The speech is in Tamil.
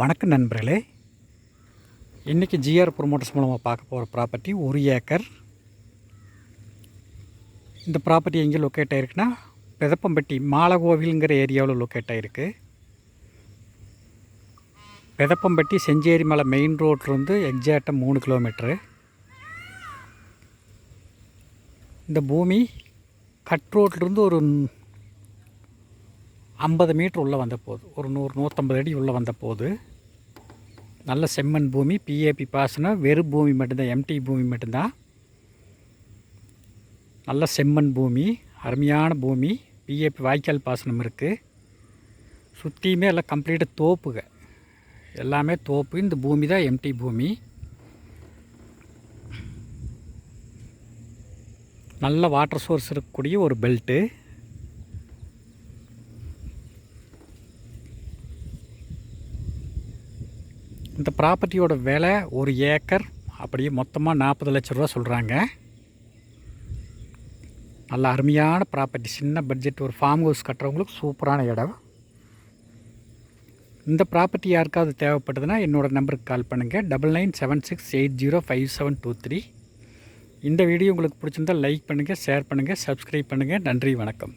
வணக்கம் நண்பர்களே. இன்றைக்கி ஜிஆர் ப்ரொமோட்டர்ஸ் மூலமாக பார்க்க போகிற ப்ராப்பர்ட்டி ஒரு ஏக்கர். இந்த ப்ராப்பர்ட்டி எங்கே லொக்கேட் ஆகிருக்குன்னா பெதப்பம்பட்டி மாலகோவிலுங்கிற ஏரியாவில் லொக்கேட் ஆகிருக்கு பெதப்பம்பட்டி செஞ்சேரி மலை மெயின் ரோட்லேருந்து எக்ஸாக்டாக மூணு கிலோமீட்ரு இந்த பூமி கட் ரோட்லேருந்து ஒரு ஐம்பது மீட்ரு உள்ளே வந்த போது ஒரு நூறு நூற்றம்பது அடி உள்ளே வந்த போது நல்ல செம்மண் பூமி பிஏபி பாசனம் வெறும் பூமி மட்டும்தான் எம்டி பூமி மட்டும்தான். நல்ல செம்மண் பூமி அருமையான பூமி பிஏபி வாய்க்கால் பாசனம் இருக்குது சுற்றியுமே எல்லாம் கம்ப்ளீட்டாக தோப்புக. எல்லாமே தோப்பு. இந்த பூமி தான் எம்டி பூமி. நல்ல வாட்டர் சோர்ஸ் இருக்கக்கூடிய ஒரு பெல்ட்டு இந்த ப்ராப்பர்ட்டியோட விலை ஒரு ஏக்கர் அப்படியே மொத்தமாக நாற்பது லட்ச ரூபா சொல்கிறாங்க நல்ல அருமையான ப்ராப்பர்ட்டி சின்ன பட்ஜெட் ஒரு ஃபார்ம் ஹவுஸ் கட்டுறவங்களுக்கு சூப்பரான இடம். இந்த ப்ராப்பர்ட்டி யாருக்காவது தேவைப்படுதுன்னா என்னோடய நம்பருக்கு கால் பண்ணுங்கள் double nine seven six eight zero five seven two three இந்த வீடியோ உங்களுக்கு பிடிச்சிருந்தால் லைக் பண்ணுங்கள் ஷேர் பண்ணுங்கள் சப்ஸ்கிரைப் பண்ணுங்கள் நன்றி வணக்கம்.